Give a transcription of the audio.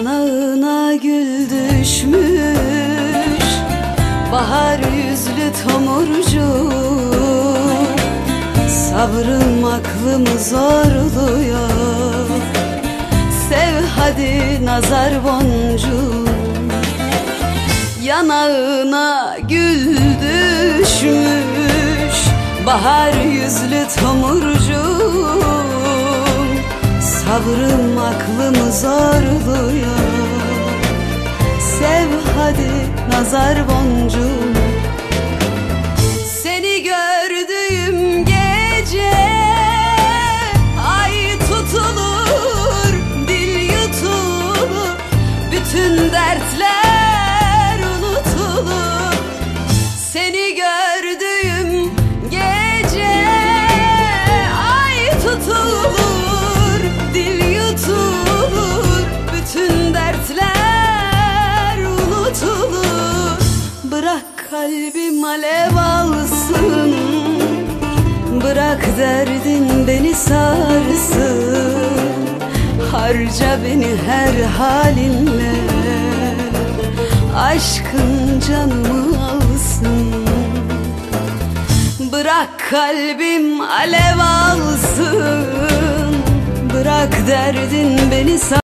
Yanağına gül düşmüş. Bahar yüzlü tomurcu Sabrım aklımı zorluyor. Sev hadi nazar boncuğu Yanağına gül düşmüş. Bahar yüzlü tomurcu Sabrım aklımı zorluyor. Sev hadi nazar boncuğum. Seni gördüğüm gece Ay tutulur, dil yutulur Bütün dertler alev alsın Bırak derdin beni sarsın. Harca beni her halinle. Aşkın canımı alsın. Bırak kalbim alev alsın. Bırak derdin beni sarsın